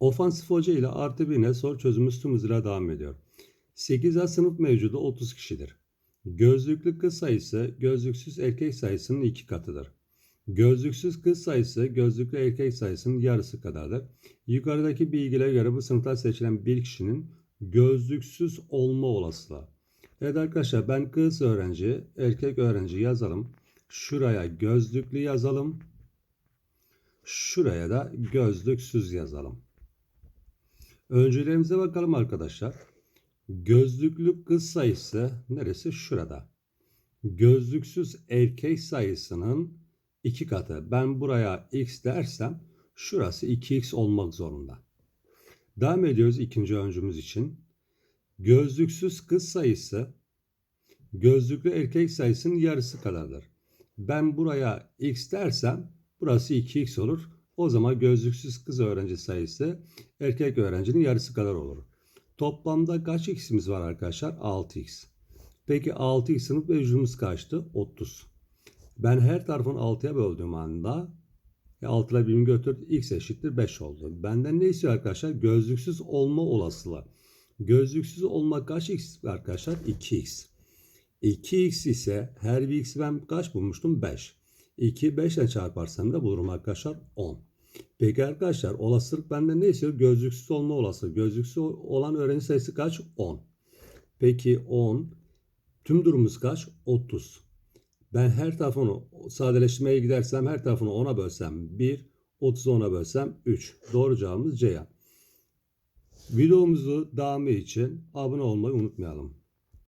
Ofansif hoca ile artı birine soru çözümü tüm devam ediyor. 8A sınıf mevcudu 30 kişidir. Gözlüklü kız sayısı gözlüksüz erkek sayısının iki katıdır. Gözlüksüz kız sayısı gözlüklü erkek sayısının yarısı kadardır. Yukarıdaki bilgilere göre bu sınıftan seçilen bir kişinin gözlüksüz olma olasılığı. Evet arkadaşlar ben kız öğrenci, erkek öğrenci yazalım. Şuraya gözlüklü yazalım. Şuraya da gözlüksüz yazalım. Öncelerimize bakalım arkadaşlar. Gözlüklü kız sayısı neresi? Şurada. Gözlüksüz erkek sayısının iki katı. Ben buraya x dersem şurası 2x olmak zorunda. Devam ediyoruz ikinci öncümüz için. Gözlüksüz kız sayısı gözlüklü erkek sayısının yarısı kadardır. Ben buraya x dersem burası 2x olur. O zaman gözlüksüz kız öğrenci sayısı erkek öğrencinin yarısı kadar olur. Toplamda kaç x'imiz var arkadaşlar? 6x. Peki 6x sınıf mevcudumuz kaçtı? 30. Ben her tarafın 6'ya böldüğüm anda 6 ile 1'ini götürdü. x eşittir 5 oldu. Benden ne istiyor arkadaşlar? Gözlüksüz olma olasılığı. Gözlüksüz olma kaç x arkadaşlar? 2x. 2x ise her bir x'i ben kaç bulmuştum? 5. 2 5 ile çarparsam da bulurum arkadaşlar 10. Peki arkadaşlar olasılık benden ne istiyor? Gözlüksüz olma olasılığı. Gözlüksüz olan öğrenci sayısı kaç? 10. Peki 10. Tüm durumumuz kaç? 30. Ben her tarafını sadeleştirmeye gidersem her tarafını 10'a bölsem 1, 30'u 10'a bölsem 3. Doğru cevabımız C. Videomuzu devamı için abone olmayı unutmayalım.